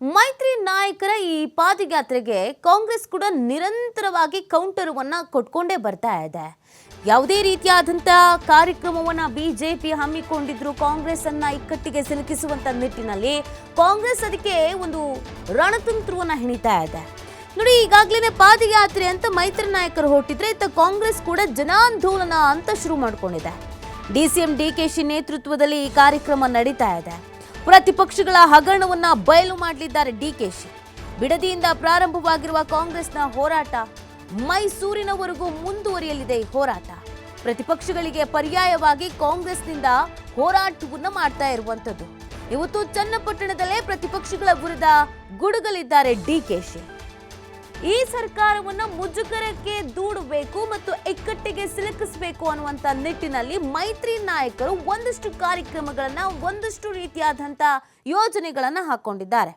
ಮೈತ್ರಿ ನಾಯಕರ ಈ ಪಾದಯಾತ್ರೆಗೆ ಕಾಂಗ್ರೆಸ್ ಕೂಡ ನಿರಂತರವಾಗಿ ಕೌಂಟರ್ವನ್ನ ಕೊಟ್ಕೊಂಡೇ ಬರ್ತಾ ಇದೆ. ಯಾವುದೇ ರೀತಿಯಾದಂಥ ಕಾರ್ಯಕ್ರಮವನ್ನ ಬಿಜೆಪಿ ಹಮ್ಮಿಕೊಂಡಿದ್ರು, ಕಾಂಗ್ರೆಸ್ ಅನ್ನ ಇಕ್ಕಟ್ಟಿಗೆ ಸಿಲುಕಿಸುವಂತ ನಿಟ್ಟಿನಲ್ಲಿ ಕಾಂಗ್ರೆಸ್ ಅದಕ್ಕೆ ಒಂದು ರಣತಂತ್ರವನ್ನ ಹೆಣಿತಾ ಇದೆ. ನೋಡಿ ಈಗಾಗಲೇ ಪಾದಯಾತ್ರೆ ಅಂತ ಮೈತ್ರಿ ನಾಯಕರು ಹೊರಟಿದ್ರೆ, ಇತ್ತ ಕಾಂಗ್ರೆಸ್ ಕೂಡ ಜನಾಂದೋಲನ ಅಂತ ಶುರು ಮಾಡ್ಕೊಂಡಿದೆ. ಡಿಸಿಎಂ ಡಿಕೆಶಿ ನೇತೃತ್ವದಲ್ಲಿ ಈ ಕಾರ್ಯಕ್ರಮ ನಡೀತಾ ಇದೆ. ಪ್ರತಿಪಕ್ಷಗಳ ಹಗರಣವನ್ನ ಬಯಲು ಮಾಡಲಿದ್ದಾರೆ ಡಿಕೆಶಿ ಬಿಡದಿಯಿಂದ ಪ್ರಾರಂಭವಾಗಿರುವ ಕಾಂಗ್ರೆಸ್ನ ಹೋರಾಟ ಮೈಸೂರಿನವರೆಗೂ ಮುಂದುವರಿಯಲಿದೆ ಹೋರಾಟ. ಪ್ರತಿಪಕ್ಷಗಳಿಗೆ ಪರ್ಯಾಯವಾಗಿ ಕಾಂಗ್ರೆಸ್ನಿಂದ ಹೋರಾಟವನ್ನ ಮಾಡ್ತಾ ಇರುವಂತದ್ದು ಇವತ್ತು ಚನ್ನಪಟ್ಟಣದಲ್ಲೇ ಪ್ರತಿಪಕ್ಷಗಳ ವಿರುದ್ಧ ಗುಡುಗಲಿದ್ದಾರೆ ಡಿಕೆಶಿ ಈ ಸರ್ಕಾರವನ್ನು ಮುಜುಗರಕ್ಕೆ ದೂಡಬೇಕು ಮತ್ತು ಇಕ್ಕಟ್ಟಿಗೆ ಸಿಲುಕಿಸಬೇಕು ಅನ್ನುವಂಥ ನಿಟ್ಟಿನಲ್ಲಿ ಮೈತ್ರಿ ನಾಯಕರು ಒಂದಷ್ಟು ಕಾರ್ಯಕ್ರಮಗಳನ್ನು, ಒಂದಷ್ಟು ರೀತಿಯಾದಂಥ ಯೋಜನೆಗಳನ್ನು ಹಾಕೊಂಡಿದ್ದಾರೆ.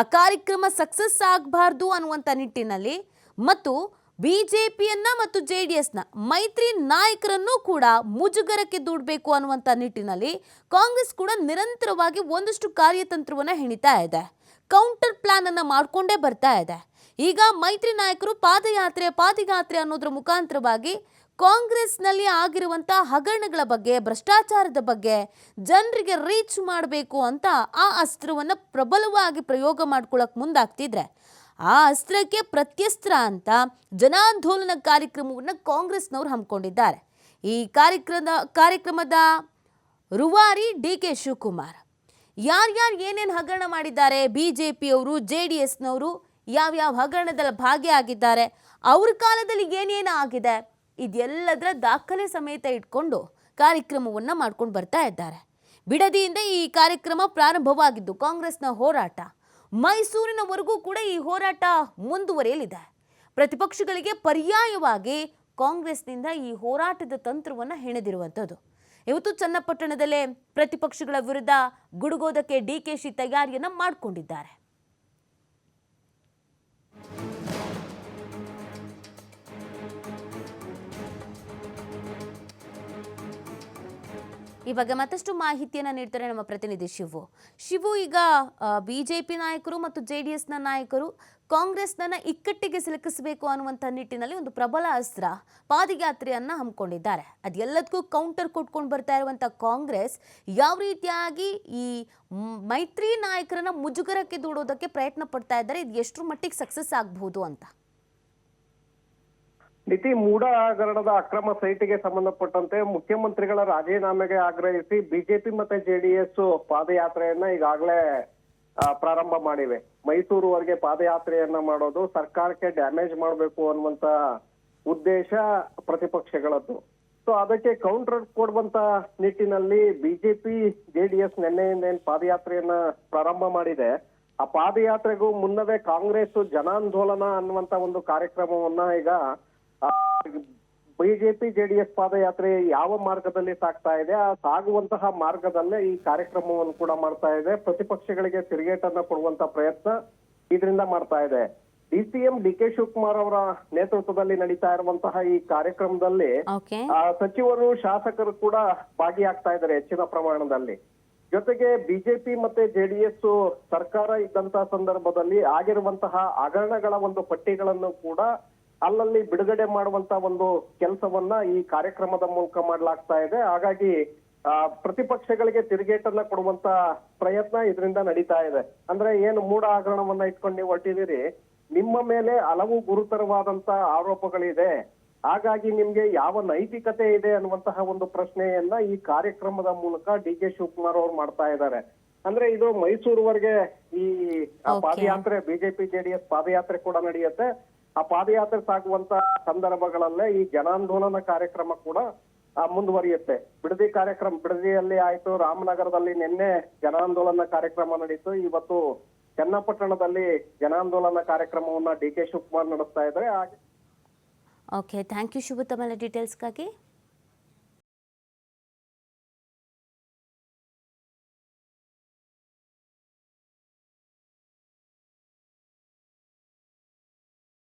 ಆ ಕಾರ್ಯಕ್ರಮ ಸಕ್ಸಸ್ ಆಗಬಾರ್ದು ಅನ್ನುವಂಥ ನಿಟ್ಟಿನಲ್ಲಿ ಮತ್ತು ಬಿ ಜೆ ಪಿಯನ್ನು ಮತ್ತು ಜೆ ಡಿ ಎಸ್ನ ಮೈತ್ರಿ ನಾಯಕರನ್ನೂ ಕೂಡ ಮುಜುಗರಕ್ಕೆ ದೂಡಬೇಕು ಅನ್ನುವಂಥ ನಿಟ್ಟಿನಲ್ಲಿ ಕಾಂಗ್ರೆಸ್ ಕೂಡ ನಿರಂತರವಾಗಿ ಒಂದಷ್ಟು ಕಾರ್ಯತಂತ್ರವನ್ನು ಹೆಣಿತಾ ಇದೆ. ಕೌಂಟರ್ ಪ್ಲಾನನ್ನು ಮಾಡ್ಕೊಂಡೇ ಬರ್ತಾ ಇದೆ. ಈಗ ಮೈತ್ರಿ ನಾಯಕರು ಪಾದಯಾತ್ರೆ ಪಾದಯಾತ್ರೆ ಅನ್ನೋದ್ರ ಮುಖಾಂತರವಾಗಿ ಕಾಂಗ್ರೆಸ್ನಲ್ಲಿ ಆಗಿರುವಂತಹ ಹಗರಣಗಳ ಬಗ್ಗೆ, ಭ್ರಷ್ಟಾಚಾರದ ಬಗ್ಗೆ ಜನರಿಗೆ ರೀಚ್ ಮಾಡಬೇಕು ಅಂತ ಆ ಅಸ್ತ್ರವನ್ನು ಪ್ರಬಲವಾಗಿ ಪ್ರಯೋಗ ಮಾಡ್ಕೊಳ್ಳೋಕೆ ಮುಂದಾಗ್ತಿದ್ರೆ ಆ ಅಸ್ತ್ರಕ್ಕೆ ಪ್ರತ್ಯಸ್ತ್ರ ಅಂತ ಜನಾಂದೋಲನ ಕಾರ್ಯಕ್ರಮವನ್ನು ಕಾಂಗ್ರೆಸ್ನವರು ಹಮ್ಮಿಕೊಂಡಿದ್ದಾರೆ. ಈ ಕಾರ್ಯಕ್ರಮದ ಕಾರ್ಯಕ್ರಮದ ರುವಾರಿ ಡಿ ಕೆ ಶಿವಕುಮಾರ್. ಯಾರ್ಯಾರು ಏನೇನು ಹಗರಣ ಮಾಡಿದ್ದಾರೆ ಬಿ ಜೆ ಪಿಯವರು ಜೆ ಡಿ ಎಸ್ನವರು ಯಾವ್ಯಾವ ಹಗರಣದಲ್ಲಿ ಭಾಗಿಯಾಗಿದ್ದಾರೆ, ಅವ್ರ ಕಾಲದಲ್ಲಿ ಏನೇನು ಆಗಿದೆ, ಇದೆಲ್ಲದರ ದಾಖಲೆ ಸಮೇತ ಇಟ್ಕೊಂಡು ಕಾರ್ಯಕ್ರಮವನ್ನು ಮಾಡ್ಕೊಂಡು ಬರ್ತಾ ಇದ್ದಾರೆ. ಬಿಡದಿಯಿಂದ ಈ ಕಾರ್ಯಕ್ರಮ ಪ್ರಾರಂಭವಾಗಿದ್ದು ಕಾಂಗ್ರೆಸ್ನ ಹೋರಾಟ. ಮೈಸೂರಿನವರೆಗೂ ಕೂಡ ಈ ಹೋರಾಟ ಮುಂದುವರಿಯಲಿದೆ. ಪ್ರತಿಪಕ್ಷಗಳಿಗೆ ಪರ್ಯಾಯವಾಗಿ ಕಾಂಗ್ರೆಸ್ನಿಂದ ಈ ಹೋರಾಟದ ತಂತ್ರವನ್ನು ಹೆಣೆದಿರುವಂಥದ್ದು. ಇವತ್ತು ಚನ್ನಪಟ್ಟಣದಲ್ಲೇ ಪ್ರತಿಪಕ್ಷಗಳ ವಿರುದ್ಧ ಗುಡುಗೋದಕ್ಕೆ ಡಿಕೆಶಿ ತಯಾರಿಯನ್ನು ಮಾಡಿಕೊಂಡಿದ್ದಾರೆ. ಈ ಬಗ್ಗೆ ಮತ್ತಷ್ಟು ಮಾಹಿತಿಯನ್ನು ನೀಡ್ತಾರೆ ನಮ್ಮ ಪ್ರತಿನಿಧಿ ಶಿವು. ಶಿವು ಈಗ ಬಿಜೆಪಿ ನಾಯಕರು ಮತ್ತು ಜೆ ಡಿ ಎಸ್ನ ನಾಯಕರು ಕಾಂಗ್ರೆಸ್ನ ಇಕ್ಕಟ್ಟಿಗೆ ಸಿಲುಕಿಸಬೇಕು ಅನ್ನುವಂಥ ನಿಟ್ಟಿನಲ್ಲಿ ಒಂದು ಪ್ರಬಲ ಅಸ್ತ್ರ ಪಾದಯಾತ್ರೆಯನ್ನ ಹಮ್ಮಿಕೊಂಡಿದ್ದಾರೆ. ಅದೆಲ್ಲದಕ್ಕೂ ಕೌಂಟರ್ ಕೊಟ್ಕೊಂಡು ಬರ್ತಾ ಇರುವಂಥ ಕಾಂಗ್ರೆಸ್ ಯಾವ ರೀತಿಯಾಗಿ ಈ ಮೈತ್ರಿ ನಾಯಕರನ್ನ ಮುಜುಗರಕ್ಕೆ ದೂಡೋದಕ್ಕೆ ಪ್ರಯತ್ನ ಪಡ್ತಾ ಇದ್ದಾರೆ, ಇದು ಎಷ್ಟರ ಮಟ್ಟಿಗೆ ಸಕ್ಸಸ್ ಆಗಬಹುದು ಅಂತ? ನಿತಿ ಮೂಡಾಗರಣದ ಅಕ್ರಮ ಸೈಟಿಗೆ ಸಂಬಂಧಪಟ್ಟಂತೆ ಮುಖ್ಯಮಂತ್ರಿಗಳ ರಾಜೀನಾಮೆಗೆ ಆಗ್ರಹಿಸಿ ಬಿಜೆಪಿ ಮತ್ತೆ ಜೆಡಿಎಸ್ ಪಾದಯಾತ್ರೆಯನ್ನ ಈಗಾಗಲೇ ಪ್ರಾರಂಭ ಮಾಡಿವೆ. ಮೈಸೂರುವರೆಗೆ ಪಾದಯಾತ್ರೆಯನ್ನ ಮಾಡೋದು ಸರ್ಕಾರಕ್ಕೆ ಡ್ಯಾಮೇಜ್ ಮಾಡಬೇಕು ಅನ್ನುವಂತ ಉದ್ದೇಶ ಪ್ರತಿಪಕ್ಷಗಳದ್ದು. ಸೊ ಅದಕ್ಕೆ ಕೌಂಟರ್ ಕೊಡುವಂತ ನಿಟ್ಟಿನಲ್ಲಿ ಬಿಜೆಪಿ, ಜೆಡಿಎಸ್ ನಿನ್ನೆಯಿಂದ ಏನ್ ಪಾದಯಾತ್ರೆಯನ್ನ ಪ್ರಾರಂಭ ಮಾಡಿದೆ. ಆ ಪಾದಯಾತ್ರೆಗೂ ಮುನ್ನವೇ ಕಾಂಗ್ರೆಸ್ ಜನಾಂದೋಲನ ಅನ್ನುವಂತ ಒಂದು ಕಾರ್ಯಕ್ರಮವನ್ನ ಈಗ ಬಿಜೆಪಿ ಜೆಡಿಎಸ್ ಪಾದಯಾತ್ರೆ ಯಾವ ಮಾರ್ಗದಲ್ಲಿ ಸಾಗ್ತಾ ಇದೆ? ಆ ಸಾಗುವಂತಹ ಮಾರ್ಗದಲ್ಲೇ ಈ ಕಾರ್ಯಕ್ರಮವನ್ನು ಕೂಡ ಮಾಡ್ತಾ ಇದೆ. ಪ್ರತಿಪಕ್ಷಗಳಿಗೆ ತಿರುಗೇಟನ್ನ ಕೊಡುವಂತ ಪ್ರಯತ್ನ ಇದರಿಂದ ಮಾಡ್ತಾ ಇದೆ. ಡಿಸಿಎಂ ಡಿ ಕೆ ಶಿವಕುಮಾರ್ ಅವರ ನೇತೃತ್ವದಲ್ಲಿ ನಡೀತಾ ಇರುವಂತಹ ಈ ಕಾರ್ಯಕ್ರಮದಲ್ಲಿ ಆ, ಸಚಿವರು ಶಾಸಕರು ಕೂಡ ಭಾಗಿಯಾಗ್ತಾ ಇದ್ದಾರೆ ಹೆಚ್ಚಿನ ಪ್ರಮಾಣದಲ್ಲಿ. ಜೊತೆಗೆ ಬಿಜೆಪಿ ಮತ್ತೆ ಜೆಡಿಎಸ್ ಸರ್ಕಾರ ಇದ್ದಂತಹ ಸಂದರ್ಭದಲ್ಲಿ ಆಗಿರುವಂತಹ ಹಗರಣಗಳ ಒಂದು ಪಟ್ಟಿಗಳನ್ನು ಕೂಡ ಅಲ್ಲಲ್ಲಿ ಬಿಡುಗಡೆ ಮಾಡುವಂತ ಒಂದು ಕೆಲಸವನ್ನ ಈ ಕಾರ್ಯಕ್ರಮದ ಮೂಲಕ ಮಾಡಲಾಗ್ತಾ ಇದೆ. ಹಾಗಾಗಿ ಆ, ಪ್ರತಿಪಕ್ಷಗಳಿಗೆ ತಿರುಗೇಟನ್ನ ಕೊಡುವಂತ ಪ್ರಯತ್ನ ಇದರಿಂದ ನಡೀತಾ ಇದೆ. ಅಂದ್ರೆ ಏನು ಮೂಡ ಆಗರಣವನ್ನ ಇಟ್ಕೊಂಡು ನೀವು ಹೊರಟಿದ್ದೀರಿ. ನಿಮ್ಮ ಮೇಲೆ ಹಲವು ಗುರುತರವಾದಂತ ಆರೋಪಗಳಿದೆ. ಹಾಗಾಗಿ ನಿಮ್ಗೆ ಯಾವ ನೈತಿಕತೆ ಇದೆ ಅನ್ನುವಂತಹ ಒಂದು ಪ್ರಶ್ನೆಯನ್ನ ಈ ಕಾರ್ಯಕ್ರಮದ ಮೂಲಕ ಡಿ ಕೆ ಶಿವಕುಮಾರ್ ಅವರು ಮಾಡ್ತಾ ಇದ್ದಾರೆ. ಅಂದ್ರೆ ಇದು ಮೈಸೂರುವರೆಗೆ ಈ ಪಾದಯಾತ್ರೆ ಬಿಜೆಪಿ ಜೆಡಿಎಸ್ ಪಾದಯಾತ್ರೆ ಕೂಡ ನಡೆಯುತ್ತೆ. ಆ ಪಾದಯಾತ್ರೆ ಸಾಗುವಂತ ಸಂದರ್ಭಗಳಲ್ಲೇ ಈ ಜನಾಂದೋಲನ ಕಾರ್ಯಕ್ರಮ ಕೂಡ ಮುಂದುವರಿಯುತ್ತೆ. ಬಿಡದಿ ಕಾರ್ಯಕ್ರಮ, ಬಿಡದಿಯಲ್ಲಿ ಆಯ್ತು, ರಾಮನಗರದಲ್ಲಿ ನಿನ್ನೆ ಜನಾಂದೋಲನ ಕಾರ್ಯಕ್ರಮ ನಡೀತು. ಇವತ್ತು ಚನ್ನಪಟ್ಟಣದಲ್ಲಿ ಜನಾಂದೋಲನ ಕಾರ್ಯಕ್ರಮವನ್ನ ಡಿ ಕೆ ಶಿವಕುಮಾರ್ ನಡೆಸ್ತಾ ಇದ್ದಾರೆ. ಓಕೆ ಥ್ಯಾಂಕ್ ಯು ಶುಭ ತಮ್ಮ ಡೀಟೇಲ್ಸ್ಗಾಗಿ